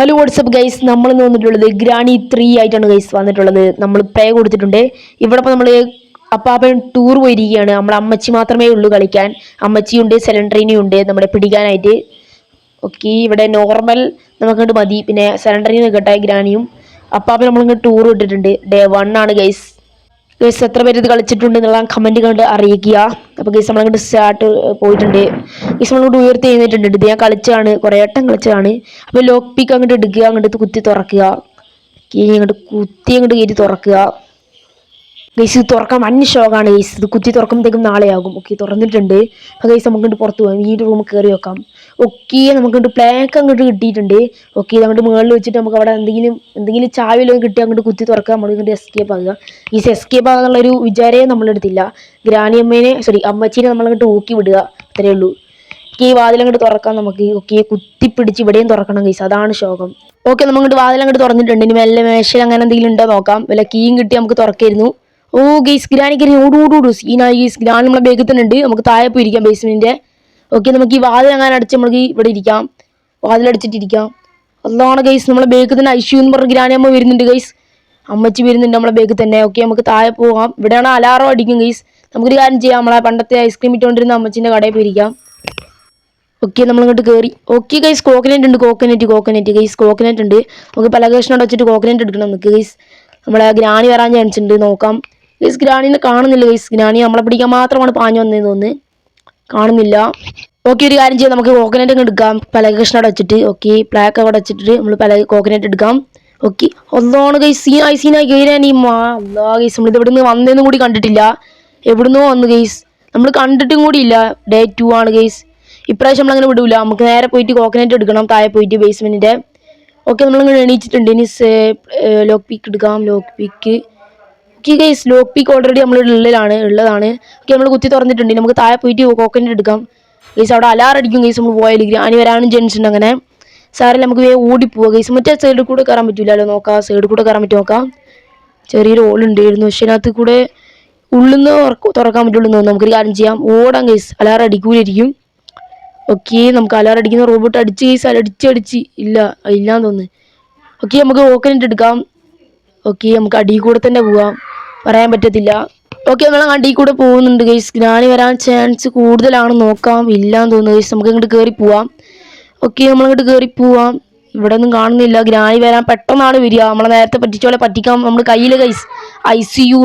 Hello WhatsApp guys നമ്മൾ ഇന്ന് വന്നിട്ടുള്ളത് ഗ്രാനി ത്രീ ആയിട്ടാണ് ഗൈസ് വന്നിട്ടുള്ളത്. നമ്മൾ പ്രേ കൊടുത്തിട്ടുണ്ട്. ഇവിടെ ഇപ്പോൾ നമ്മൾ അപ്പാപ്പൻ ടൂർ പോയിരിക്കുകയാണ്. നമ്മൾ അമ്മച്ചി മാത്രമേ ഉള്ളൂ കളിക്കാൻ. അമ്മച്ചിയുണ്ട് സിലിണ്ടറിനും ഉണ്ട് നമ്മുടെ പിടിക്കാനായിട്ട്. ഓക്കെ ഇവിടെ നോർമൽ നമുക്കങ്ങോട്ട് മതി. പിന്നെ സെലൻട്രീനി നിൽക്കട്ടെ ഗ്രാനിയും അപ്പാപ്പൻ നമ്മളിങ്ങോട്ട് ടൂർ ഇട്ടിട്ടുണ്ട്. ഡേ വൺ ആണ് ഗൈസ് ഗൈസ് എത്ര പേര് ഇത് കളിച്ചിട്ടുണ്ട് എന്നുള്ള കമന്റ് കണ്ട് അറിയിക്കുക. അപ്പോൾ ഗൈസ് നമ്മളങ്ങോട്ട് സ്റ്റാർട്ട് പോയിട്ടുണ്ട്. ഗൈസ് നമ്മളങ്ങോട്ട് ഉയർത്തി എഴുന്നേറ്റുണ്ട് ഇത് ഞാൻ കളിച്ചതാണ് കുറേ വട്ടം കളിച്ചതാണ്. അപ്പോൾ ലോക്ക് പിക്ക് അങ്ങോട്ട് എടുക്കുക അങ്ങോട്ട് കുത്തി തുറക്കുക. കീ അങ്ങോട്ട് കുത്തി അങ്ങോട്ട് കയറ്റി തുറക്കുക. ഗൈസ് ഇത് തുറക്കാൻ വൻ ഷോക്കാണ് ഗൈസ്. ഇത് കുത്തി തുറക്കുമ്പോഴത്തേക്കും നാളെയാകും. ഓക്കെ തുറന്നിട്ടുണ്ട്. അപ്പോൾ ഗൈസ് നമുക്ക് പുറത്ത് പോകാം. ഈ റൂം കയറി വെക്കാം. ഓക്കെ നമുക്ക് പ്ലാക്ക് അങ്ങോട്ട് കിട്ടിയിട്ടുണ്ട്. ഓക്കെ അങ്ങോട്ട് മുകളിൽ വെച്ചിട്ട് നമുക്ക് അവിടെ എന്തെങ്കിലും എന്തെങ്കിലും ചായലോ കിട്ടി അങ്ങോട്ട് കുത്തി തുറക്കാം. നമ്മൾ ഇങ്ങോട്ട് എസ്കേപ്പ് ആകുക ഈ എസ്കേപ്പ് ആകാന്നുള്ളൊരു വിചാരേ നമ്മളെടുത്തില്ല. ഗ്രാനി അമ്മേനെ സോറി അമ്മച്ചീനെ നമ്മളങ്ങോട്ട് ഊക്കി വിടുക. അത്രയേ ഉള്ളൂ. ഈ വാതിലങ്ങോട്ട് തുറക്കാം നമുക്ക്. ഓക്കെ കുത്തിപ്പിടിച്ച് ഇവിടെയും തുറക്കണം ഗൈസ്. അതാണ് ശോകം. ഓക്കെ വാതിൽ വാതിലങ്ങോട്ട് തുറന്നിട്ടുണ്ട്. ഇനി മെല്ലെ മേശയിൽ അങ്ങനെ എന്തെങ്കിലും ഉണ്ടോ നോക്കാം. വല്ല കീയും കിട്ടി നമുക്ക് തുറക്കായിരുന്നു ഓ ഗെയ്സ് ഗ്രാനി കയറി ഓടോടോടു സീനായി ഗെയ്സ് ഗ്രാൻ നമ്മളെ ബേക്കിൽ തന്നെ ഉണ്ട്. നമുക്ക് താഴെ പോയി ഇരിക്കാം ബേസ്മെന്റിന്റെ ഓക്കെ നമുക്ക് ഈ വാതിൽ അങ്ങനെ നമ്മൾക്ക് നമുക്ക് ഇവിടെ ഇരിക്കാം. വാതിലടിച്ചിട്ടിരിക്കാം അതാണ് ഗൈസ് നമ്മളെ ബേക്കിൽ തന്നെ ഐശ്യു എന്ന് പറഞ്ഞ ഗ്രാനി അമ്മ വരുന്നുണ്ട് ഗൈസ് അമ്മച്ചി വരുന്നുണ്ട് നമ്മളെ ബേക്കിൽ തന്നെ. ഓക്കെ നമുക്ക് താഴെ പോകാം ഇവിടെയാണ് അലാറം അടിക്കും ഗൈസ് നമുക്കൊരു കാര്യം ചെയ്യാം. നമ്മളെ പണ്ടത്തെ ഐസ്ക്രീം ഇട്ടുകൊണ്ടിരുന്ന അമ്മച്ചിന്റെ കടയിൽ പോയിരിക്കാം. ഓക്കെ നമ്മളിങ്ങോട്ട് കയറി ഓക്കെ ഗൈസ് കോക്കനറ്റ് ഉണ്ട്. കോക്കനറ്റ് കോക്കനറ്റ് ഗൈസ് കോക്കനറ്റ് ഉണ്ട്. നമുക്ക് പല വെച്ചിട്ട് കോക്കനറ്റ് എടുക്കണം നമുക്ക് ഗൈസ് നമ്മളെ ഗ്രാനി വരാൻ ചാൻസ് ഉണ്ട്. നോക്കാം. ഗൈസ് ഗ്രാണിനെ കാണുന്നില്ല ഗൈസ് ഗ്രാണി നമ്മളെ പിടിക്കാൻ മാത്രമാണ് പാഞ്ഞു വന്നതെന്ന് തോന്നുന്നു. കാണുന്നില്ല. ഓക്കെ ഒരു കാര്യം ചെയ്യാം. നമുക്ക് കോക്കനറ്റ് അങ്ങ് എടുക്കാം. പല കൃഷ്ണ വെച്ചിട്ട്. ഓക്കെ പ്ലാക്ക് അവിടെ വെച്ചിട്ട് നമ്മൾ പല കോക്കനറ്റ് എടുക്കാം. ഓക്കെ ഒന്നാണ് ഗൈസ് സീനായി സീനായി കയറാനി മാ. അല്ലാ ഗൈസ് നമ്മളിത് എവിടെ നിന്ന് വന്നതെന്നും കൂടി കണ്ടിട്ടില്ല. എവിടുന്നോ വന്ന് ഗൈസ് നമ്മൾ കണ്ടിട്ടും കൂടി ഇല്ല. ഡേ ടു ആണ് ഗൈസ് ഇപ്രാവശ്യം നമ്മളങ്ങനെ വിടൂല. നമുക്ക് നേരെ പോയിട്ട് കോക്കനറ്റ് എടുക്കണം. താഴെ പോയിട്ട് ബേസ്മെന്റിന്റെ ഓക്കെ നമ്മളിങ്ങനെ എണീച്ചിട്ടുണ്ട്. ഇനി ലോക്ക് പിക്ക് എടുക്കാം. Lock pick okay guys lock pick already നമ്മൾ ഉള്ളിലാണ് ഉള്ളതാണ്. ഓക്കെ നമ്മൾ കുത്തി തുറന്നിട്ടുണ്ട്. നമുക്ക് താഴെ പോയിട്ട് കോക്കനറ്റ് എടുക്കാം. ഗൈസ് അവിടെ അലാറടിക്കും ഗൈസ് നമ്മൾ പോയാൽ ഗ്രാനി വരാനും ജെൻസ് ഉണ്ട് അങ്ങനെ. സാറിൽ നമുക്ക് വേഗം ഓടിപ്പോവാം. ഗൈസ് മറ്റേ സൈഡിൽ കൂടെ കയറാൻ പറ്റില്ലല്ലോ നോക്കാം. സൈഡിൽ കൂടെ കയറാൻ പറ്റും? നോക്കാം. ചെറിയൊരു ഹോൾ ഉണ്ടായിരുന്നു പക്ഷേ അതിനകത്ത് കൂടെ ഉള്ളിൽ നിന്ന് തുറക്കാൻ പറ്റുള്ളൂ തോന്നുന്നു. നമുക്കൊരു കാര്യം ചെയ്യാം. ഓടാം ഗൈസ് അലാറടിക്കൂലിരിക്കും ഓക്കെ നമുക്ക് അലാറടിക്കുന്ന റോബോട്ട് അടിച്ച് ഗൈസ് അടിച്ച് അടിച്ച്. ഇല്ല ഇല്ലാന്ന് തോന്നുന്നു. ഓക്കെ നമുക്ക് ഓക്കനറ്റ് എടുക്കാം. ഓക്കെ നമുക്ക് അടിയിൽ കൂടെ തന്നെ പോവാം. പറയാൻ പറ്റത്തില്ല. ഓക്കെ നമ്മൾ അടിയിൽ കൂടെ പോകുന്നുണ്ട് ഗൈസ് ഗ്രാനി വരാൻ ചാൻസ് കൂടുതലാണ് നോക്കാം. ഇല്ലാന്ന് തോന്നുന്നു ഗൈസ് നമുക്ക് ഇങ്ങോട്ട് കയറി പോവാം. ഓക്കെ നമ്മൾ ഇങ്ങോട്ട് കയറി പോവാം. ഇവിടെ ഒന്നും കാണുന്നില്ല. ഗ്രാനി വരാൻ പെട്ടെന്നാണ് വരിക. നമ്മളെ നേരത്തെ പറ്റിച്ചോളെ പറ്റിക്കാം നമ്മൾ കയ്യിൽ guys I see you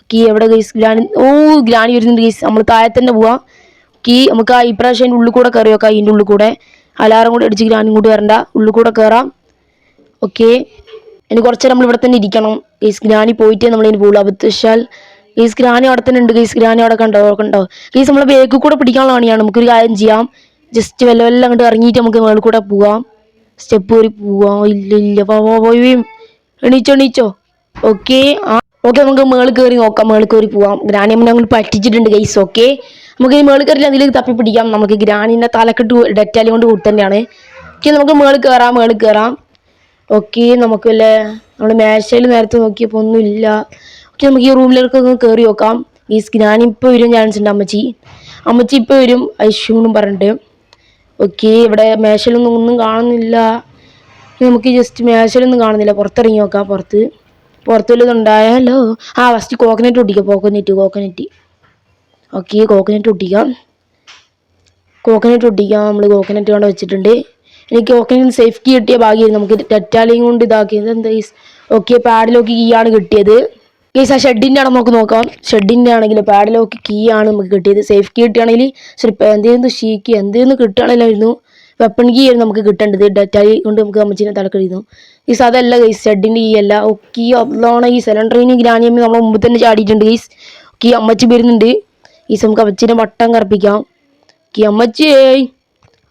okay എവിടെ ഗൈസ് ഗ്രാനി ഓ ഗ്രാനി വരുന്നുണ്ട് ഗൈസ് നമ്മൾ താഴെ തന്നെ പോവാം. ഓക്കെ നമുക്ക് ആ ഇപ്രാവശ്യം അതിന്റെ ഉള്ളിൽ കൂടെ കയറി നോക്കാം അതിന്റെ ഉള്ളിൽ കൂടെ. അലാറം കൂടെ അടിച്ച് ഗ്രാനും കൂടി വരണ്ട. ഉള്ളിൽ കൂടെ കയറാം ഓക്കെ ഇനി കുറച്ച് നമ്മൾ ഇവിടെ തന്നെ ഇരിക്കണം. ഗീസ് ഗ്രാനി പോയിട്ടേ നമ്മൾ ഇനി പോകുള്ളൂ അബദ്ധവശാൽ ഗീസ് ഗ്രാനി അവിടെ തന്നെ ഉണ്ട്. ഗീസ് ഗ്രാനി അവിടെ കണ്ടോ? കണ്ടോ? ഗീസ് നമ്മളെ ബേക്കിൽ കൂടെ പിടിക്കാനുള്ള പണിയാണ്. നമുക്കൊരു കാര്യം ചെയ്യാം. ജസ്റ്റ് വല്ല വല്ല അങ്ങോട്ട് ഇറങ്ങിയിട്ട് നമുക്ക് മേളിൽ കൂടെ പോവാം. സ്റ്റെപ്പ് കയറി പോവാം. ഇല്ല ഇല്ല. പോയി എണീച്ചോ എണീച്ചോ. ഓക്കെ ആ ഓക്കെ നമുക്ക് മേളിൽ കയറി നോക്കാം. മേളിൽ കയറി പോവാം. ഗ്രാനി അമ്മ ഞങ്ങൾ പറ്റിച്ചിട്ടുണ്ട് ഗൈസ് ഓക്കെ നമുക്ക് ഈ മേളിൽ കയറി അതിലേക്ക് തപ്പി പിടിക്കാം. നമുക്ക് ഗ്രാനിന്റെ തലക്കെട്ട് ഡെറ്റാലി കൊണ്ട് കൂട്ട് തന്നെയാണ് ഓക്കെ നമുക്ക് മേളിൽ കയറാം മേളിൽ കയറാം ഓക്കെ നമുക്ക് വല്ല നമ്മൾ മേശയിൽ നേരത്തെ നോക്കിയപ്പോൾ ഒന്നുമില്ല ഓക്കെ നമുക്ക് ഈ റൂമിലേക്ക് ഒന്ന് കയറി നോക്കാം. ഈ ഗ്രാനി ഇപ്പോൾ വരും ചാൻസ് ഉണ്ട് അമ്മച്ചി. അമ്മച്ചി ഇപ്പോൾ വരും ഐശ്വന്നും പറഞ്ഞിട്ട്. ഓക്കെ ഇവിടെ മേശയിലൊന്നും ഒന്നും കാണുന്നില്ല. നമുക്ക് ജസ്റ്റ് മേശയിലൊന്നും കാണുന്നില്ല. പുറത്തിറങ്ങി നോക്കാം പുറത്ത്. പുറത്ത് വല്ലതും ഉണ്ടായാലോ ആ ഫസ്റ്റ് കോക്കനറ്റ് ഒട്ടിക്കാം കോക്കനറ്റ് കോക്കനറ്റ് ഓക്കെ കോക്കനറ്റ് ഒട്ടിക്കാം. കോക്കനറ്റ് ഒട്ടിക്കാം നമ്മൾ കോക്കനറ്റ് കൊണ്ട് വെച്ചിട്ടുണ്ട്. എനിക്ക് സേഫ് കീ കിട്ടിയ ഭാഗ്യം നമുക്ക് ടെറ്റാലിയും കൊണ്ട് ഇതാക്കിയത്. എന്താ ഓക്കെ പാഡിലോക്ക് കീ ആണ് കിട്ടിയത്. ഗൈസ് ആ ഷെഡിന്റെ ആണ് നമുക്ക് നോക്കാം. ഷെഡിന്റെ ആണെങ്കിൽ പാഡിലോക്ക് കീ ആണ് നമുക്ക് കിട്ടിയത്. സേഫ് കീ കിട്ടുകയാണെങ്കിൽ ശരി എന്തെങ്കിലും ഷീക്ക് എന്തെങ്കിലും കിട്ടുകയാണെങ്കിലായിരുന്നു. വെപ്പൺ കീ ആയിരുന്നു നമുക്ക് കിട്ടേണ്ടത്. ഡെറ്റാലി കൊണ്ട് നമുക്ക് അമ്മച്ചിനെ തലക്കഴിയുന്നു ഗൈസ് അതല്ല ഗൈസ് ഷെഡിന്റെ കീ അല്ല. ഓക്കെ അതാണ് ഈ സിലിണ്ടറിനും ഗ്രാനിയമ്മ നമ്മൾ മുമ്പ് തന്നെ ചാടിയിട്ടുണ്ട് ഗൈസ് ഓക്കെ അമ്മച്ചി വരുന്നുണ്ട്. ഗൈസ് നമുക്ക് അമ്മച്ചിനെ വട്ടം കറപ്പിക്കാം. ഓക്കെ അമ്മച്ചി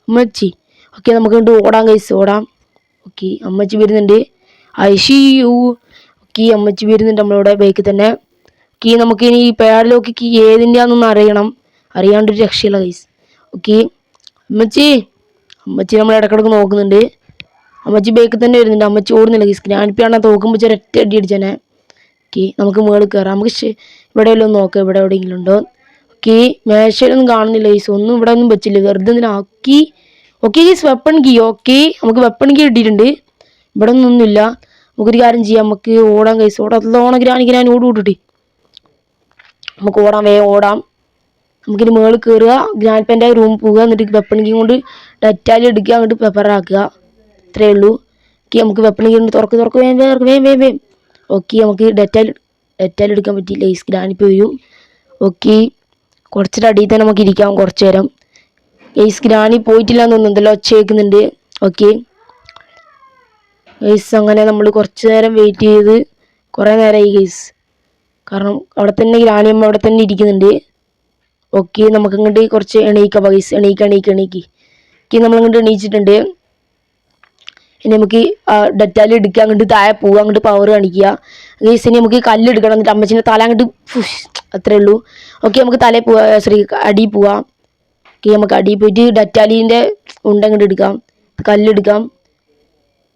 അമ്മച്ചി. ഓക്കെ നമുക്ക് കണ്ട് ഓടാം കൈസ് ഓടാം. ഓക്കെ അമ്മച്ചി വരുന്നുണ്ട്. ഐഷിയു ഓക്കെ അമ്മച്ചി വരുന്നുണ്ട് നമ്മളിവിടെ ബൈക്കിൽ തന്നെ. ഓക്കെ നമുക്ക് ഇനി ഈ പേഡിലൊക്കെ കീ ഏതിന്റെയാണെന്നൊന്ന് അറിയണം. അറിയാണ്ടൊരു രക്ഷയില്ല കൈസ് ഓക്കെ അമ്മച്ചി അമ്മച്ചി നമ്മൾ ഇടക്കിടക്ക് നോക്കുന്നുണ്ട്. അമ്മച്ചി ബൈക്കിൽ തന്നെ വരുന്നുണ്ട്. അമ്മച്ചി ഓടുന്നില്ല ഗൈസ് ഞാനിപ്പോഴാണ് തോക്കുമ്പോൾ ഒരൊറ്റ അടി അടിച്ചേനെ. ഓക്കെ നമുക്ക് മുകളിൽ കയറാം നമുക്ക് ഇവിടെ വല്ലതും നോക്കാം ഇവിടെ എവിടെയെങ്കിലും ഉണ്ടോ. ഓക്കെ മേശയിലൊന്നും കാണുന്നില്ല കൈസ് ഒന്നും ഇവിടെ ഒന്നും വെച്ചില്ല. വെറുതെ എന്തിനാക്കി okay guys weapon key okay നമുക്ക് വെപ്പൺ കീ കിട്ടിയിട്ടുണ്ട്. ഇവിടെ ഒന്നൊന്നുമില്ല നമുക്കൊരു കാര്യം ചെയ്യാം. നമുക്ക് ഓടാം ഗൈസ് ഓടാം. ഓണം ഗ്രാനി ഞാൻ ഓടി വിട്ടിട്ട് നമുക്ക് ഓടാം വേ ഓടാം. നമുക്കിനി മേളിൽ കയറുക ഗ്രാൻഡ് പെന്റെ റൂം പോവുക. എന്നിട്ട് വെപ്പൺ കീ കൊണ്ട് ഡറ്റാലി എടുക്കുക. അങ്ങോട്ട് പെപ്പറാക്കുക ഇത്രയേ ഉള്ളൂ. ഓക്കെ നമുക്ക് വെപ്പൺ കീ കൊണ്ട് തുറക്ക് തുറക്ക്. വേം വേം വേം വേം വേം. ഓക്കെ നമുക്ക് ഡെറ്റാൽ ഡെറ്റാൽ എടുക്കാൻ പറ്റിയില്ല. ഈ ഗ്രാനിപ്പ് വരും ഓക്കെ കുറച്ചിട്ട് അടിയിൽ തന്നെ നമുക്ക് ഇരിക്കാം. കുറച്ച് നേരം. ഗൈസ് ഗ്രാനി പോയിട്ടില്ല എന്ന് തോന്നുന്നുണ്ടല്ലോ ഒച്ച കേൾക്കുന്നുണ്ട് ഓക്കെ ഗൈസ് അങ്ങനെ നമ്മൾ കുറച്ച് നേരം വെയിറ്റ് ചെയ്ത് കുറേ നേരമായി ഗൈസ് കാരണം അവിടെ തന്നെ ഗ്രാനിയമ്മ അവിടെ തന്നെ ഇരിക്കുന്നുണ്ട്. ഓക്കെ നമുക്ക് ഇങ്ങോട്ട് കുറച്ച് എണീക്കാം ഗൈസ് എണീക്ക എണീക്ക എണീക്കി. ഓക്കെ നമ്മൾ അങ്ങോട്ട് എണീച്ചിട്ടുണ്ട്. ഇനി നമുക്ക് ഡെറ്റാൽ എടുക്കുക അങ്ങോട്ട് താഴെ പോവുക അങ്ങോട്ട് പവർ കാണിക്കുക. ഗൈസ് ഇനി നമുക്ക് കല്ലെടുക്കണം എന്നിട്ട് അമ്മച്ചിന്റെ തല അങ്ങോട്ട് അത്രേ ഉള്ളൂ. ഓക്കെ നമുക്ക് തലയിൽ പോവാ സോറി അടി പോവാം. നമുക്ക് അടി പോയിട്ട് ഡറ്റാലിന്റെ ഉണ്ടങ്ങോട്ട് എടുക്കാം കല്ലെടുക്കാം.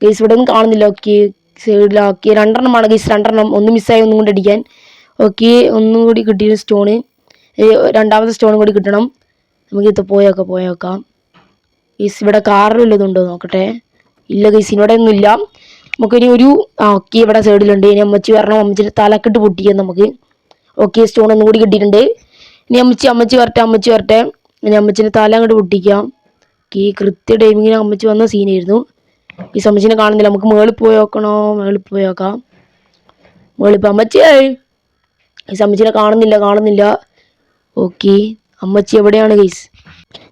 കേസ് ഇവിടെ ഒന്നും കാണുന്നില്ല. ഓക്കെ സൈഡിൽ ഓക്കെ രണ്ടെണ്ണം രണ്ടെണ്ണമാണ് കേസ്. രണ്ടെണ്ണം ഒന്ന് മിസ്സായി ഒന്നും കൊണ്ട് അടിക്കാൻ. ഓക്കെ ഒന്നും കൂടി കിട്ടിയ സ്റ്റോണ് രണ്ടാമത്തെ സ്റ്റോണും കൂടി കിട്ടണം. നമുക്ക് ഇത് പോയൊക്കെ പോയേക്കാം കേസ് ഇവിടെ കാറിലുള്ളതുണ്ടോ നോക്കട്ടെ. ഇല്ല കേസ് ഇവിടെ ഒന്നും ഇല്ല. നമുക്കിനി ഒരു ഓക്കെ ഇവിടെ സൈഡിലുണ്ട്. ഇനി അമ്മച്ചി വരണം. അമ്മച്ചിന്റെ തലക്കെട്ട് പൊട്ടിക്കാം നമുക്ക്. ഓക്കെ സ്റ്റോൺ ഒന്നും കൂടി കിട്ടിയിട്ടുണ്ട്. ഇനി അമ്മച്ചി അമ്മച്ചി വരട്ടെ അമ്മച്ചി വരട്ടെ. ഇനി അമ്മച്ചിന്റെ തല അങ്ങോട്ട് പൊട്ടിക്കാം. ഈ കൃത്യ ടൈമിങ്ങിന് അമ്മച്ചി വന്ന സീനായിരുന്നു ഈ അമ്മച്ചിനെ കാണുന്നില്ല. നമുക്ക് മേളിൽ പോയി നോക്കണോ? മേളിൽ പോയി നോക്കാം. മേളിൽ പോയി. അമ്മച്ചിയായി ഈ അമ്മച്ചിനെ കാണുന്നില്ല കാണുന്നില്ല. ഓക്കെ. അമ്മച്ചി എവിടെയാണ് ഗൈസ്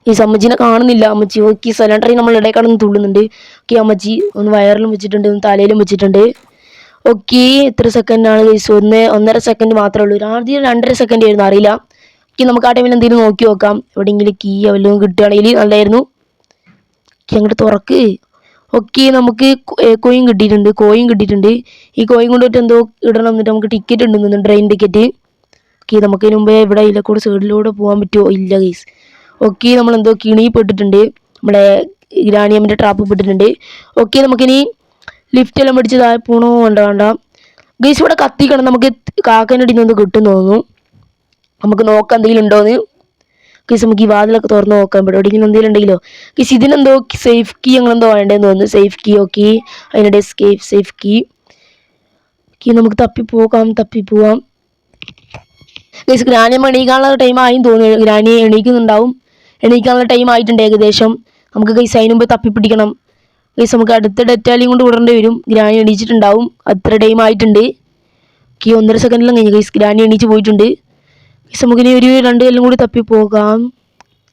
ഈ അമ്മച്ചിനെ കാണുന്നില്ല. അമ്മച്ചി ഓക്കെ. സിലിണ്ടറിൽ നമ്മൾ ഇടയിൽ കടന്ന് തുള്ളുന്നുണ്ട്. ഓക്കെ അമ്മച്ചി ഒന്ന് വയറിലും വെച്ചിട്ടുണ്ട് ഒന്ന് തലയിലും വെച്ചിട്ടുണ്ട്. ഓക്കെ. എത്ര സെക്കൻഡാണ് ഗൈസ് ഒന്ന് ഒന്നര സെക്കൻഡ് മാത്രമേ ഉള്ളൂ. ആദ്യം രണ്ടര സെക്കൻഡ് ആയിരുന്നു അറിയില്ല. ഓക്കെ നമുക്ക് ആ ടൈമിൽ എന്തെങ്കിലും നോക്കി നോക്കാം. എവിടെയെങ്കിലും കീ വല്ലതും കിട്ടുകയാണെങ്കിൽ നല്ലായിരുന്നു. ഓക്കെ അങ്ങോട്ട് തുറക്ക്. ഓക്കെ നമുക്ക് കോയിൻ കിട്ടിയിട്ടുണ്ട്. കോയിൻ കിട്ടിയിട്ടുണ്ട്. ഈ കോയിൻ കൊണ്ടുപോയിട്ട് എന്തോ ഇടണം എന്നിട്ട് നമുക്ക് ടിക്കറ്റ് ഉണ്ടെന്ന് ട്രെയിൻ ടിക്കറ്റ് ഓക്കെ നമുക്ക് ഇതിന് മുമ്പേ ഇവിടെ ഇതിലെ സൈഡിലൂടെ പോകാൻ പറ്റുമോ? ഇല്ല ഗൈസ് ഓക്കെ നമ്മൾ എന്തോ കിണി പെട്ടിട്ടുണ്ട്. നമ്മുടെ ഗ്രാണിയമ്മന്റെ ട്രാപ്പ് പെട്ടിട്ടുണ്ട്. ഓക്കെ നമുക്കിനി ലിഫ്റ്റ് എല്ലാം പിടിച്ച് താഴെ പോണോ? വേണ്ട വേണ്ട. ഗൈസ് ഇവിടെ കത്തിക്കണം. നമുക്ക് കാക്കന്റെ അടിയിൽ നിന്ന് കിട്ടും തോന്നുന്നു. നമുക്ക് നോക്കാം എന്തെങ്കിലും ഉണ്ടോ എന്ന്? കിസ് നമുക്ക് ഈ വാതിലൊക്കെ തുറന്ന് നോക്കാം ഇവിടെ എവിടെയെങ്കിലും എന്തെങ്കിലും ഉണ്ടെങ്കിലോ? കിസ് ഇതിനെന്തോ സേഫ് കീ എന്തോ വേണ്ടതെന്ന് തോന്നുന്നു. സേഫ് കീ ഓക്കെ അതിനിടെ സ്കേഫ് സേഫ് കീ കീ നമുക്ക് തപ്പി പോകാം തപ്പി പോവാം. ഗ്രാനി ഗ്രാനിയമ്മ എണീക്കാനുള്ള ടൈം ആയും തോന്നുന്നു. ഗ്രാനി എണീക്കുന്നുണ്ടാവും. എണീക്കാനുള്ള ടൈം ആയിട്ടുണ്ട് ഏകദേശം. നമുക്ക് കൈസ് അതിന് മുമ്പ് തപ്പിപ്പിടിക്കണം കേസ് നമുക്ക് അടുത്ത ഡെറ്റാലിയും കൊണ്ട് വിടേണ്ടി വരും. ഗ്രാനി എണീച്ചിട്ടുണ്ടാവും. അത്ര ടൈം ആയിട്ടുണ്ട്. കീ ഒന്നര സെക്കൻഡിലും കഴിഞ്ഞു. കൈസ് ഗ്രാനി എണീച്ച് പോയിട്ടുണ്ട്. നമുക്കിനി ഒരു രണ്ട് കല്ലും കൂടി തപ്പി പോകാം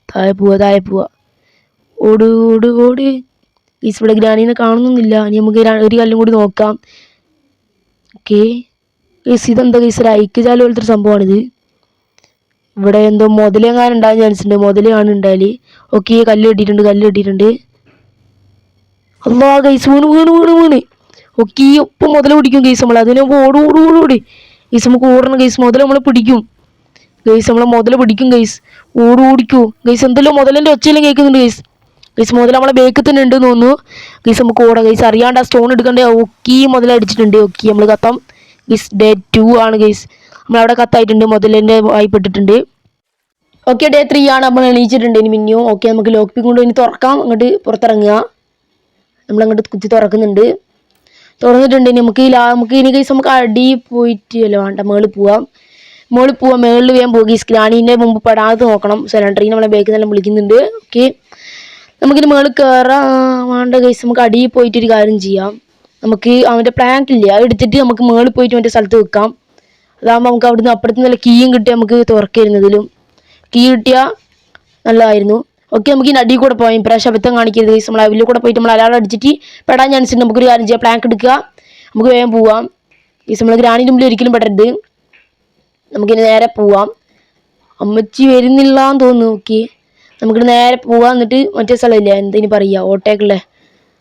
താഴെ പോവാ താഴെ പോവാ ഓട് ഓട്. ഓട് ഗൈസ് ഗ്രാനീനെ കാണുന്നൊന്നുമില്ല. ഇനി നമുക്ക് ഒരു കല്ലും കൂടി നോക്കാം. ഓക്കെ. ഗീസ് ഇതെന്താ ഗൈസ്? ഒരു ഐക്യജാലം പോലത്തെ ഒരു സംഭവമാണിത്. ഇവിടെ എന്തോ മുതലെങ്ങാനും ഉണ്ടാകാൻ ചാൻസ് ഉണ്ട്. മുതലാണ് ഉണ്ടായാൽ ഓക്കെ കല്ല് കിട്ടിയിട്ടുണ്ട് കല്ല് കിട്ടിയിട്ടുണ്ട്. അല്ലാ ഗൈസ് വീണ് വീണ് വീണ് വീണ്. ഓക്കെ ഒപ്പം മുതല പിടിക്കും ഗൈസ് നമ്മൾ അതിനെ ഓട് ഓട് ഓട്. ഗൈസ് നമുക്ക് ഓടണം ഗൈസ്. മുതല നമ്മളെ പിടിക്കും. ഗൈസ് നമ്മളെ മുതൽ പിടിക്കും ഗൈസ് ഓടി ഓടിക്കൂ. ഗൈസ് എന്തെല്ലാം മുതലിന്റെ ഒച്ചയിലും കേൾക്കുന്നുണ്ട് ഗൈസ് ഗൈസ് മുതൽ നമ്മളെ ബേക്കിൽ തന്നെ ഉണ്ട് തോന്നുന്നു. ഗൈസ് നമുക്ക് ഓടാം. ഗൈസ് അറിയാണ്ട് ആ സ്റ്റോൺ എടുക്കണ്ടേ? ഓക്കെ മുതൽ അടിച്ചിട്ടുണ്ട്. ഓക്കെ നമ്മൾ കത്താം. ഗൈസ് ഡേ ടു ആണ് ഗൈസ് നമ്മളവിടെ കത്തായിട്ടുണ്ട്. മുതലിന്റെ വായ്പെട്ടിട്ടുണ്ട് ഓക്കെ ഡേ ത്രീ ആണ്. നമ്മൾ എണീച്ചിട്ടുണ്ട്. ഇനി മിന്നു ഓക്കെ നമുക്ക് ലോക്ക് കൊണ്ട് ഇനി തുറക്കാം. അങ്ങോട്ട് പുറത്തിറങ്ങുക. നമ്മളങ്ങോട്ട് കുത്തി തുറക്കുന്നുണ്ട്. തുറന്നിട്ടുണ്ട്. ഇനി നമുക്ക് ഈ നമുക്ക് ഇനി ഗൈസ് നമുക്ക് അടി പോയിട്ട് അല്ല വേണ്ട. മേളിൽ പോവാം. മേളിൽ പോവാം മേളിൽ വേഗം പോകി. ഈ സ്ക്രാനീന്റെ മുമ്പ് പെടാതെ നോക്കണം. സിലിണ്ടറിന് നമ്മളെ ബേക്കിൽ നിന്നെല്ലാം വിളിക്കുന്നുണ്ട്. ഓക്കെ. നമുക്കിനി മേളിൽ കയറാം വേണ്ട കേസ് നമുക്ക് അടിയിൽ പോയിട്ട് ഒരു കാര്യം ചെയ്യാം. നമുക്ക് അവന്റെ പ്ലാങ്ക് ഇല്ല? അത് എടുത്തിട്ട് നമുക്ക് മേളിൽ പോയിട്ട് മറ്റേ സ്ഥലത്ത് വെക്കാം. അതാകുമ്പോൾ നമുക്ക് അവിടുന്ന് അപ്പുറത്ത് നല്ല കീയും കിട്ടി നമുക്ക് തുറക്കരുന്നതിലും. കീ കിട്ടിയാൽ നല്ലതായിരുന്നു. ഓക്കെ നമുക്ക് ഈ നടി കൂടെ പോകാം ഇപ്രാവശ്യം അബദ്ധം കാണിക്കരുത് കേസ് നമ്മൾ അതിൽ കൂടെ പോയിട്ട് നമ്മൾ അയാളെ അടിച്ചിട്ട് പെടാൻ ചാൻസ് ഉണ്ട്. നമുക്കൊരു കാര്യം ചെയ്യാം. പ്ലാങ്ക് എടുക്കുക. നമുക്ക് വേഗം പോവാം. കേസ് നമ്മൾ ഗ്രാനിന്റെ മുമ്പിൽ ഒരിക്കലും പെടരുത്. നമുക്കിനി നേരെ പോവാം. അമ്മച്ചി വരുന്നില്ല എന്ന് തോന്നുന്നു നോക്കി. നമുക്ക് നേരെ പോവാം എന്നിട്ട് മറ്റേ സ്ഥലമില്ല? എന്തിനു പറയുക ഓട്ടേക്കുള്ളേ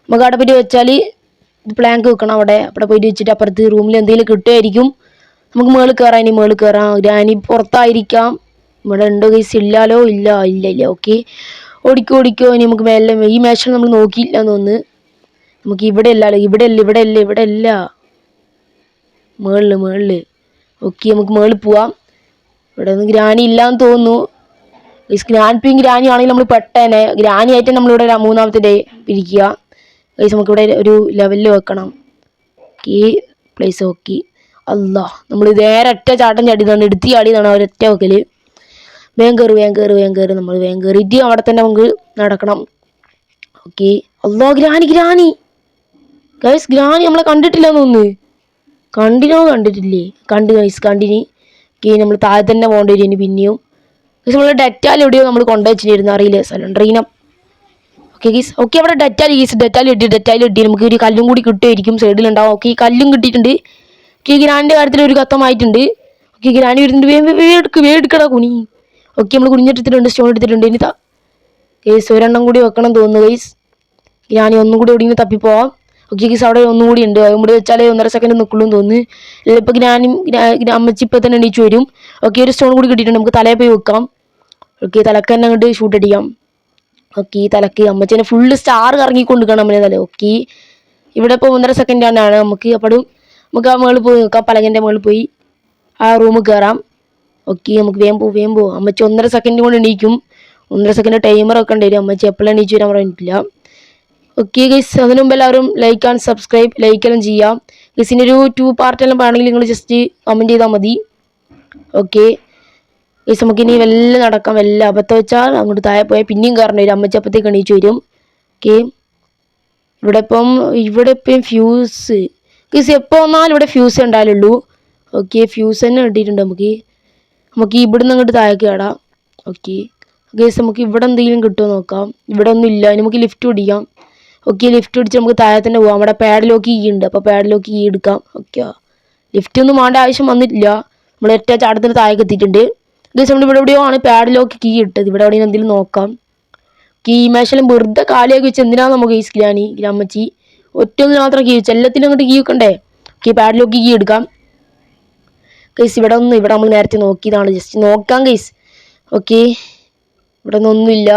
നമുക്ക് അവിടെ പോയിട്ട് വെച്ചാൽ പ്ലാങ്ക് വെക്കണം അവിടെ. അവിടെ പോയിട്ട് വെച്ചിട്ട് അപ്പുറത്ത് റൂമിൽ എന്തെങ്കിലും കിട്ടുമായിരിക്കും നമുക്ക് മേളിൽ കയറാം ഇനി മേളിൽ കയറാം ഗ്രാനി പുറത്തായിരിക്കാം. ഇവിടെ ഉണ്ടോ കേസ് ഇല്ലാലോ? ഇല്ല ഇല്ല ഇല്ല. ഓക്കെ ഓടിക്കോ ഓടിക്കോ. ഇനി നമുക്ക് മേലെ ഈ മേശം നമ്മൾ നോക്കിയില്ല എന്ന് തോന്നുന്നു. നമുക്ക് ഇവിടെ അല്ലല്ലോ ഇവിടെ അല്ല ഇവിടെ അല്ല ഇവിടെ അല്ല. മേളിൽ മേളിൽ ഓക്കെ നമുക്ക് മേളിൽ പോവാം. ഇവിടെ ഒന്നും ഗ്രാനി ഇല്ലാന്ന് തോന്നുന്നു. ഗൈസ് ഗ്രാൻപിയും ഗ്രാനി ആണെങ്കിൽ നമ്മൾ പെട്ടേനെ ഗ്രാനി ആയിട്ട് നമ്മളിവിടെ മൂന്നാമത്തെ ഡേ ഇരിക്കുക. ഗൈസ് നമുക്കിവിടെ ഒരു ലെവലിൽ വെക്കണം. ഓക്കെ പ്ലേസ് ഓക്കെ അല്ല നമ്മൾ നേരെ ഒറ്റ ചാട്ടം ചാടിയതാണ് എടുത്തി ചാടിയതാണ് ഒരൊറ്റ വെക്കൽ. വേഗം കയറി വേഗം കയറി വേഗം കയറി നമ്മൾ വേഗം കയറിയിട്ട് അവിടെ തന്നെ നമുക്ക് നടക്കണം. ഓക്കെ അല്ലോ ഗ്രാനി ഗ്രാനി. ഗൈസ് ഗ്രാനി നമ്മളെ കണ്ടിട്ടില്ല തോന്നുന്നു. കണ്ടിനോ കണ്ടിട്ടില്ലേ? കണ്ടു ഗൈസ് കണ്ടിനി. ഓക്കെ നമ്മൾ താഴെ തന്നെ പോകേണ്ടി വരും ഇനി പിന്നെയും. ഗൈസ് നമ്മൾ ഡെറ്റാൽ എവിടെയോ നമ്മൾ കൊണ്ടുവച്ചിരുന്നു അറിയില്ല? സിലിണ്ടറിനെ ഓക്കെ ഗീസ് ഓക്കെ അവിടെ ഡെറ്റാൽ ഗീസ് ഡെറ്റാൽ ഇട്ടി ഡെറ്റാൽ ഇട്ടി നമുക്ക് ഒരു കല്ലും കൂടി കിട്ടുമായിരിക്കും സൈഡിലുണ്ടാവും. ഓക്കെ ഈ കല്ലും കിട്ടിയിട്ടുണ്ട്. ഓക്കെ ഗ്രാൻഡ് കാര്യത്തിൽ ഒരു കത്തമായിട്ടുണ്ട്. ഓക്കെ ഗ്രാൻഡ് വരുന്നുണ്ട്. വേഗം വേടുക്ക് വേടുക്കടാ കുനി. ഓക്കെ നമ്മൾ കുഞ്ഞെടുത്തിട്ടുണ്ട് സ്റ്റോൺ എടുത്തിട്ടുണ്ട്. ഇനി ഗൈസ് ഒരെണ്ണം കൂടി വെക്കണം തോന്നുന്നു ഗൈസ് ഗ്രാനി ഒന്നും കൂടി എവിടെയെങ്കിലും തപ്പിപ്പോവാം. ഗീസ് അവിടെ ഒന്നുകൂടി ഉണ്ട്. അതും കൂടി വെച്ചാലേ ഒന്നര സെക്കൻഡ് നിൽക്കുള്ളൂ എന്ന് തോന്നുന്നു. ഇപ്പം ഗ്രാനും അമ്മച്ചി ഇപ്പം തന്നെ എണീച്ച് വരും. ഓക്കെ ഒരു സ്റ്റോൺ കൂടി കിട്ടിയിട്ടുണ്ട്. നമുക്ക് തലയിൽ പോയി വെക്കാം. ഓക്കെ തലക്ക് തന്നെ അങ്ങോട്ട് ഷൂട്ട് അടിക്കാം. ഓക്കെ തലക്ക് അമ്മച്ചേനെ ഫുള്ള് സ്റ്റാർ കറങ്ങിക്കൊണ്ടിരിക്കണം അമ്മനെ തല ഓക്കെ ഇവിടെ ഇപ്പോൾ ഒന്നര സെക്കൻഡ് ആണ്. നമുക്ക് അപ്പോഴും നമുക്ക് ആ മുകളിൽ പോയി നോക്കാം. പലകന്റെ മുകളിൽ പോയി ആ റൂമിൽ കയറാം ഓക്കെ നമുക്ക് വേഗം പോവും വേഗം പോവും. അമ്മച്ചി ഒന്നര സെക്കൻഡ് കൊണ്ട് എണീക്കും. ഒന്നര സെക്കൻഡ് ടൈമർ ഒക്കെ ഉണ്ടായിരുന്നു അമ്മച്ചി എപ്പോഴും എണീച്ച് വരാൻ പറഞ്ഞിട്ടില്ല. ഓക്കെ ഗൈസ് അതിനു മുമ്പ് എല്ലാവരും ലൈക്ക് ആൻഡ് സബ്സ്ക്രൈബ് ലൈക്ക് എല്ലാം ചെയ്യാം. ഗൈസിന്റെ ഒരു ടു പാർട്ട് എല്ലാം വേണമെങ്കിൽ നിങ്ങൾ ജസ്റ്റ് കമന്റ് ചെയ്താൽ മതി. ഓക്കെ ഗൈസ് നമുക്ക് ഇനി വല്ല നടക്കാം വല്ല അബദ്ധം വെച്ചാൽ അങ്ങോട്ട് താഴെ പോയാൽ പിന്നെയും കയറേണ്ടി വരും. അമ്മച്ചി അപ്പത്തേക്ക് എണീച്ച് വരും. ഓക്കെ ഇവിടെ ഇപ്പം ഇവിടെ ഇപ്പം ഫ്യൂസ് ഗൈസ് എപ്പോൾ വന്നാലും ഇവിടെ ഫ്യൂസ് ഉണ്ടായാലുള്ളൂ. ഓക്കെ ഫ്യൂസ് തന്നെ കിട്ടിയിട്ടുണ്ട് നമുക്ക്. നമുക്ക് ഇവിടുന്ന് അങ്ങോട്ട് താഴേക്ക് കയറാം ഓക്കെ ഗൈസ് നമുക്ക് ഇവിടെ എന്തെങ്കിലും കിട്ടുമോ നോക്കാം. ഇവിടെ ഒന്നും ഇല്ല. നമുക്ക് ലിഫ്റ്റ് പിടിക്കാം ഓക്കെ ലിഫ്റ്റ് പിടിച്ച് നമുക്ക് താഴെ തന്നെ പോവാം. അവിടെ പാഡിലോക്ക് കീ ഉണ്ട് അപ്പോൾ പാഡിലോക്ക് കീ എടുക്കാം. ഓക്കെ ലിഫ്റ്റ് ഒന്നും വേണ്ട ആവശ്യം വന്നിട്ടില്ല. നമ്മൾ ഒറ്റ ചാട്ടത്തിന് താഴേക്ക് എത്തിയിട്ടുണ്ട്. ഗൈസ് നമ്മൾ ഇവിടെ എവിടെയോ ആണ് പാഡിലോക്ക് കീ ഇട്ടത്. ഇവിടെ എവിടെയും എന്തെങ്കിലും നോക്കാം. കീ മേശലും വെറുതെ കാലിയൊക്കെ വെച്ച് എന്തിനാണ് നമുക്ക് ഈ സ്ഗ്രാനി ഗ്രാമച്ചി ഒറ്റ ഒന്നിന് മാത്രം കീ വെച്ച്. എല്ലാത്തിനും അങ്ങോട്ട് കീ വെക്കണ്ടേ? കീ പാഡിലോക്ക് കീ എടുക്കാം. കേസ് ഇവിടെ ഒന്നും ഇവിടെ നമ്മൾ നേരത്തെ നോക്കിയതാണ്. ജസ്റ്റ് നോക്കാം കേസ് ഓക്കെ ഇവിടെ ഒന്നുമില്ല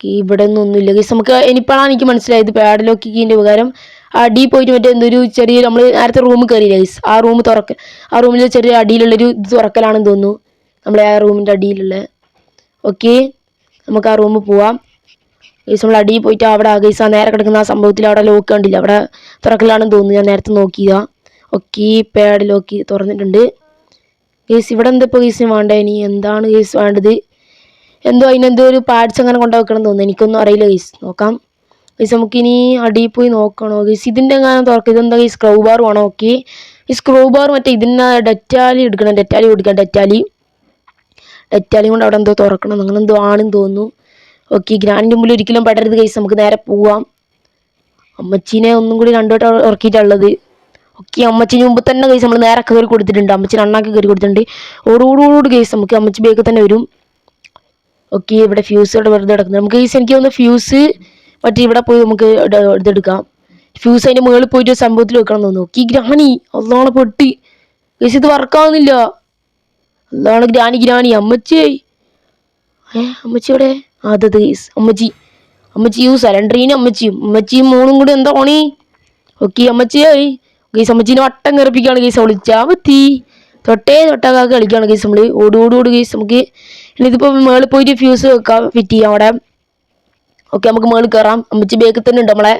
ഓക്കെ ഇവിടെ ഒന്നും ഒന്നുമില്ല. ഗൈസ് നമുക്ക് ഇനിയിപ്പോഴാണ് എനിക്ക് മനസ്സിലായത് പാഡിലോക്ക് കീന്റെ ഉപകാരം. അടി പോയിട്ട് മറ്റേ എന്തൊരു ചെറിയ നമ്മൾ നേരത്തെ റൂം കയറിയില്ല ഗൈസ് ആ റൂം തുറക്ക ആ റൂമിൽ ചെറിയ അടിയിലുള്ളൊരു ഇത് തുറക്കലാണെന്ന് തോന്നുന്നു. നമ്മളെ ആ റൂമിന്റെ അടിയിലുള്ള. ഓക്കെ നമുക്ക് ആ റൂമിൽ പോവാം. ഗൈസ് നമ്മൾ അടിയിൽ പോയിട്ട് അവിടെ ഗൈസ് ആ നേരെ കിടക്കുന്ന ആ സംഭവത്തിൽ അവിടെ ലോക്ക് കണ്ടില്ല? അവിടെ തുറക്കലാണെന്ന് തോന്നുന്നു. ഞാൻ നേരത്തെ നോക്കിയതാ. ഓക്കെ പാഡ് ലോക്ക് തുറന്നിട്ടുണ്ട്. ഗൈസ് ഇവിടെ എന്താ ഇപ്പോൾ ഗൈസിന് വേണ്ട ഇനി? എന്താണ് ഗൈസ് വേണ്ടത്? എന്തോ അതിനെന്തോ ഒരു പാർട്സ് അങ്ങനെ കൊണ്ടു വെക്കണം തോന്നുന്നു. എനിക്കൊന്നും അറിയില്ല ഗൈസ് നോക്കാം. ഗൈസ് നമുക്കിനി അടിയിൽ പോയി നോക്കണോ? ഗൈസ് ഇതിന്റെ എങ്ങനെ തുറക്കുക ഇതെന്താ ഈ സ്ക്രൂ ബാർ വേണോ ഓക്കെ ഈ സ്ക്രൂ ബാർ മറ്റേ ഇതിന്റെ ഡെറ്റാലി എടുക്കണം. ഡെറ്റാലി കൊടുക്കാം. ഡെറ്റാലി. ഡെറ്റാലി കൊണ്ട് അവിടെ എന്തോ തുറക്കണം. അങ്ങനെ എന്തോ ആണെന്ന് തോന്നുന്നു. ഓക്കെ ഗ്രാൻഡിന്റെ മുമ്പിൽ ഒരിക്കലും പെടരുത് ഗൈസ് നമുക്ക് നേരെ പോവാം. അമ്മച്ചീനെ ഒന്നും കൂടി രണ്ടു വട്ടം ഉറക്കിയിട്ടുള്ളത് ഓക്കെ അമ്മച്ചിന് മുമ്പ് തന്നെ ഗൈസ് നമ്മൾ നേരെ കയറി കൊടുത്തിട്ടുണ്ട്. അമ്മച്ചിന് അണ്ണാക്കി കയറി കൊടുത്തിട്ടുണ്ട്. ഓടോടോട് ഗൈസ് നമുക്ക് അമ്മച്ചി ബേക്ക് തന്നെ വരും. ഓക്കെ ഇവിടെ ഫ്യൂസ് ഇവിടെ വെറുതെ കിടക്കുന്നത് നമുക്ക് ഗൈസ് എനിക്ക് തോന്നുന്നു ഫ്യൂസ് മറ്റേ ഇവിടെ പോയി നമുക്ക് ഇതെടുക്കാം. ഫ്യൂസ് അതിന്റെ മുകളിൽ പോയിട്ട് സംഭവത്തിൽ വെക്കണം തോന്നുന്നു. ഓക്കെ ഗ്രാണി അതാണ് പൊട്ടി. ഗൈസ് ഇത് വർക്കാവുന്നില്ല അതാണ് ഗ്രാണി ഗ്രാണി അമ്മച്ചി. ഏ അമ്മച്ചി ഇവിടെ അതത് അതെ അമ്മച്ചി. അമ്മച്ചി അമ്മച്ചിയും സലണ്ടറിനും അമ്മച്ചിയും. അമ്മച്ചിയും മോളും കൂടി എന്താ ഓണി ഓക്കെ അമ്മച്ചിയായി ഗീസ് അമ്മച്ചീനെ വട്ടം കയറിപ്പിക്കുകയാണ് ഗൈസ് വിളിച്ചാ മതി തൊട്ടേ തൊട്ടാക്കാക്ക് കളിക്കുകയാണ് ഗൈസ് നമ്മൾ ഓടി ഓടി ഓടി ഗൈസ് നമുക്ക് ഇതിപ്പോൾ മേളിൽ പോയിട്ട് ഫ്യൂസ് വെക്കാം ഫിറ്റ് ചെയ്യാം അവിടെ. ഓക്കെ നമുക്ക് മേളിൽ കയറാം അമ്മച്ചി ബേക്കിൽ തന്നെ ഉണ്ട് നമ്മളെ.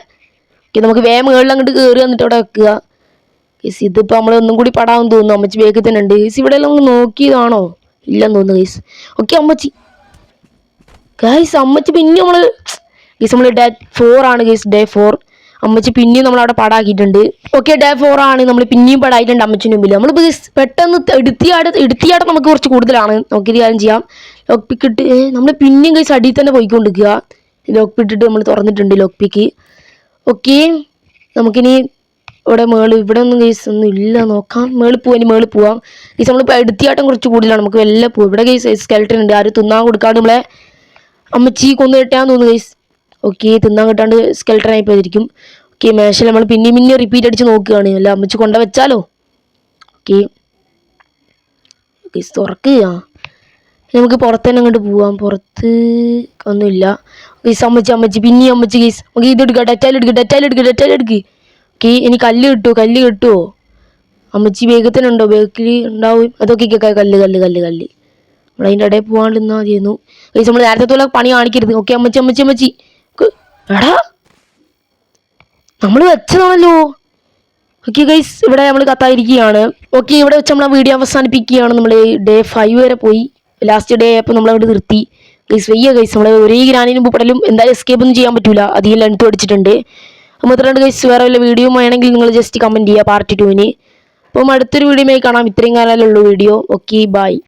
ഓക്കെ നമുക്ക് വേഗം മേളിൽ അങ്ങോട്ട് കയറി വന്നിട്ട് അവിടെ വെക്കുക. ഗൈസ് ഇതിപ്പോൾ നമ്മൾ ഒന്നും കൂടി പടാമെന്ന് തോന്നുന്നു. അമ്മച്ചി ബേക്കിൽ തന്നെ ഉണ്ട്. ഗൈസ് ഇവിടെ എല്ലാം നോക്കിയതാണോ? ഇല്ലെന്ന് തോന്നുന്നു ഗൈസ് ഓക്കെ അമ്മച്ചി. ഗൈസ് അമ്മച്ചി പിന്നെ നമ്മൾ ഗൈസ് നമ്മൾ ഡേ ഫോർ ആണ് ഗൈസ് ഡേ ഫോർ അമ്മച്ചി പിന്നെയും നമ്മൾ അവിടെ പാടാക്കിയിട്ടുണ്ട്. ഓക്കെ ഡേ ഫോർ ആണ്. നമ്മൾ പിന്നെയും പാടായിട്ടുണ്ട് അമ്മച്ചിന്റെ മുമ്പിൽ നമ്മൾ പെട്ടെന്ന് എടുത്തിയാട് എടുത്തിയാട് നമുക്ക് കുറച്ച് കൂടുതലാണ്. നമുക്ക് ഒരു കാര്യം ചെയ്യാം. ലോക്ക് പിക്ക് ഇട്ട് നമ്മൾ പിന്നെയും ഗൈസ് അടിയിൽ തന്നെ പോയിക്കൊണ്ടിരിക്കുക. ലോക്ക് പിട്ടിട്ട് നമ്മൾ തുറന്നിട്ടുണ്ട് ലോക്ക് പിക്ക് ഓക്കെ നമുക്കിനി ഇവിടെ മേൾ ഇവിടെ ഒന്നും കേസ് ഒന്നും ഇല്ല. നോക്കാം. മേളിൽ പോവാൻ മേൾ പോവാം. കേസ് നമ്മളിപ്പോൾ എടുത്തിയാട്ടം കുറച്ച് കൂടുതലാണ്. നമുക്ക് വല്ല പോവും. ഇവിടെ കേസ് സ്കെൽട്ടൻ ഉണ്ട്. ആരും തിന്നാൻ കൊടുക്കാണ്ട് നമ്മളെ അമ്മച്ചി കൊന്നു കിട്ടാൻ തോന്നുന്നു ഗൈസ് ഓക്കെ തിന്നാൻ കിട്ടാണ്ട് സ്കെൽട്ടൺ ആയി പോയിരിക്കും. ഓക്കെ മേശ നമ്മൾ പിന്നെയും പിന്നെയും റിപ്പീറ്റ് അടിച്ച് നോക്കുകയാണ്. അല്ല അമ്മച്ച് കൊണ്ട വെച്ചാലോ? ഓക്കെ ഓക്കെ തുറക്ക് ആ നമുക്ക് പുറത്ത് തന്നെ അങ്ങോട്ട് പോവാം. പുറത്ത് ഒന്നുമില്ല. ഗീസ് അമ്മച്ചി അമ്മച്ചി പിന്നെയും അമ്മച്ചി ഗീസ് നമുക്ക് ഇത് എടുക്കുക ഡെറ്റാൽ എടുക്കുക ഡെറ്റാൽ എടുക്കുക ഡെറ്റാൽ എടുക്കുക ഓക്കെ ഇനി കല്ല് കിട്ടുമോ കല്ല് കിട്ടുമോ അമ്മച്ചി വേഗത്തിനുണ്ടോ ബേക്കിൽ ഉണ്ടാവും. അതൊക്കെ കേൾക്കാം കല്ല് കല്ല് കല്ല് കല്ല് നമ്മൾ അതിന്റെ ഇടയിൽ പോകാണ്ട് നിന്നാൽ മതിയായിരുന്നു. ഗൈസ് നമ്മൾ നേരത്തെ പോലെ പണി കാണിക്കരുത്. ഓക്കെ അമ്മച്ചി അമ്മച്ചി അമ്മച്ചി. എടാ നമ്മൾ വെച്ചതാണല്ലോ. ഓക്കെ ഗൈസ് ഇവിടെ നമ്മൾ കത്തായിരിക്കുകയാണ്. ഓക്കെ ഇവിടെ വെച്ച് നമ്മൾ ആ വീഡിയോ അവസാനിപ്പിക്കുകയാണ്. നമ്മൾ ഡേ ഫൈവ് വരെ പോയി. ലാസ്റ്റ് ഡേ ആയപ്പോൾ നമ്മൾ അവിടെ നിർത്തി. ഗൈസ് വയ്യ ഗൈസ് നമ്മൾ ഒരേ ഗ്രാനിനും പൂപ്പടലും എന്തായാലും എസ്കേപ്പ് ഒന്നും ചെയ്യാൻ പറ്റില്ല അധികം ലെങ്ത് അടിച്ചിട്ടുണ്ട് ഇത്രയുണ്ട് ഗൈസ് വേറെ വല്ല വീഡിയോ വേണമെങ്കിൽ നിങ്ങൾ ജസ്റ്റ് കമന്റ് ചെയ്യുക പാർട്ട് ടുവിന് അപ്പം അടുത്തൊരു വീഡിയോ കാണാം. ഇത്രയും കാലമല്ലേ ഉള്ളൂ വീഡിയോ ഓക്കെ ബൈ